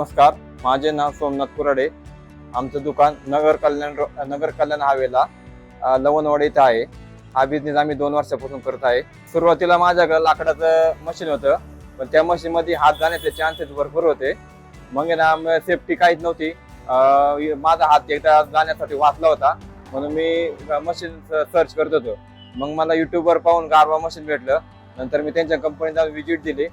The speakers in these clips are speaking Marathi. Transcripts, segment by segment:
नमस्कार. माझे नाव सोमनाथ कुराडे. आमचं दुकान नगर कल्याण रो- नगर कल्याण हावेला अ, लवणवाडी इथं आहे. हा बिझनेस आम्ही दोन वर्षापासून करत आहे. सुरुवातीला माझ्याकडे लाकडाचं मशीन होतं पण त्या मशीनमध्ये हात जाण्याचे चान्सेस भरपूर होते. मग ना सेफ्टी काहीच नव्हती. माझा हात एकदा जाण्यासाठी वाचला होता. म्हणून मी मशीन सर्च करत होतो. मग मला युट्यूबवर पाहून गारवा मशीन भेटलं. नंतर मी त्यांच्या कंपनीला व्हिजिट दिली.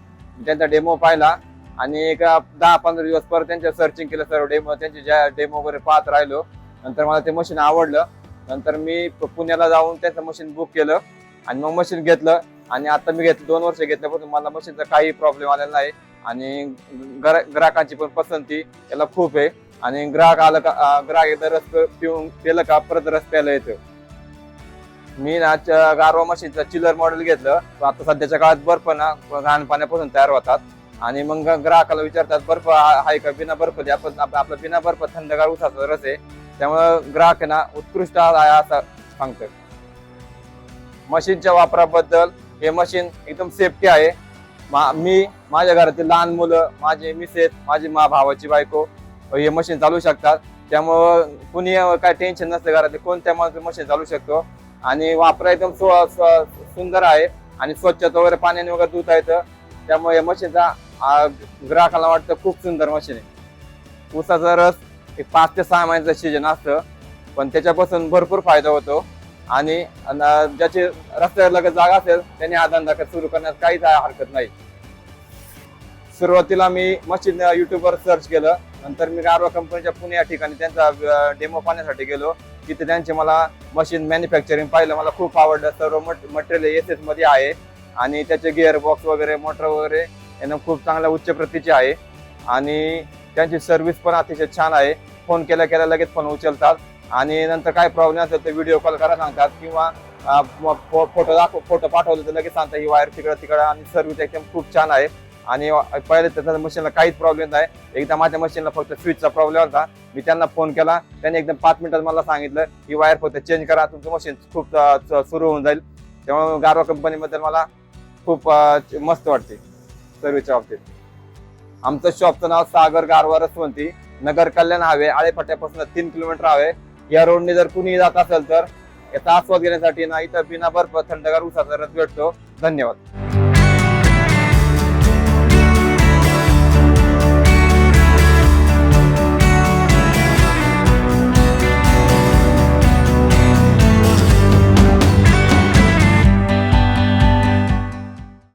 त्यांचा डेमो पाहिला. आणि एक दहा पंधरा दिवस परत त्यांच्या सर्चिंग केलं सर्व डेमो त्यांचे ज्या डेमो वगैरे पाहत राहिलो. नंतर मला ते मशीन आवडलं. नंतर मी प- पुण्याला जाऊन त्याचं मशीन बुक केलं आणि मग मशीन घेतलं. आणि आता मी घेतलं दोन वर्ष घेतल्यापासून मला मशीनचा काही प्रॉब्लेम आलेला नाही. आणि ग्रा- ग्राहकांची पण पसंती याला खूप आहे. आणि ग्राहक आलं का ग्राहक एकदा रस पिऊन केलं का परत रस प्यायला येतं. मी ना च- गारवा मशीनचं चिलर मॉडेल घेतलं. आता सध्याच्या काळात बर्फ ना घाण पाण्यापासून तयार होतात. आणि मग ग्राहकाला विचारतात बर्फ आहे का बिना बर्फ द्या पण आपलं आपला बिना बर्फ थंडगार उसाचा रस आहे. त्यामुळं ग्राहकांना उत्कृष्ट आहे असं सांगतात. मशीनच्या वापराबद्दल हे मशीन एकदम सेफ्टी आहे. मा- मी माझ्या घरातील लहान मुलं माझे मिसेस माझी मा भावाची बायको हे मशीन चालू शकतात. त्यामुळं कुणी काय टेन्शन नसतं घरात कोणत्या माणसं मशीन चालू शकतो. आणि वापरा एकदम स्व- सुंदर आहे. आणि स्वच्छता वगैरे पाण्याने वगैरे धुता येतं. त्यामुळे या मशीनचा ग्राहकाला वाटतं खूप सुंदर मशीन आहे. ऊसाचा रस एक पाच ते सहा महिन्याचं सीजन असतं पण त्याच्यापासून भरपूर फायदा होतो. आणि ज्याची रस्त्यावर लगेच जागा असेल त्यांनी हा धंदा सुरू करण्यास काहीच हरकत नाही. सुरुवातीला मी मशीन युट्यूबवर सर्च केलं. नंतर मी गारवा कंपनीच्या पुणे या ठिकाणी त्यांचा डेमो पाहण्यासाठी गेलो. तिथे त्यांचे मला मशीन मॅन्युफॅक्चरिंग पाहिलं. मला खूप आवडलं. सर्व मट मटेरियल एस एसमध्ये आहे. आणि त्याचे गिअर बॉक्स वगैरे मोटर वगैरे यांना खूप चांगल्या उच्च प्रतीची आहे. आणि त्यांची सर्व्हिस पण अतिशय छान आहे. फोन केल्या केल्या लगेच फोन उचलतात. आणि नंतर काय प्रॉब्लेम असेल तर व्हिडिओ कॉल करा सांगतात. किंवा फो- फोटो दाखव फोटो पाठवले तर लगेच सांगतात ही वायर तिकडं तिकडं. आणि सर्व्हिस एकदम खूप छान आहे. आणि पहिले त्याच्या मशीनला काहीच प्रॉब्लेम नाही. एकदा माझ्या मशीनला फक्त स्विचचा प्रॉब्लेम होता. मी त्यांना फोन केला. त्यांनी एकदम पाच मिनिटात मला सांगितलं ही वायर फक्त चेंज करा. तुमचं मशीन खूप सुरू होऊन जाईल. त्यामुळे गारवा कंपनीबद्दल मला खूप मस्त वाटते. सर्व्हिसच्या बाबतीत आमचं शॉपचं नाव सागर गारवा रसवंती नगर कल्याण हवे आळेफाट्यापासून तीन किलोमीटर हवे या रोडने जर कुणी जात असेल तर याचा आस्वाद घेण्यासाठी ना इथं बिना बर्फ थंडगार उसाचा रस भेटतो. धन्यवाद.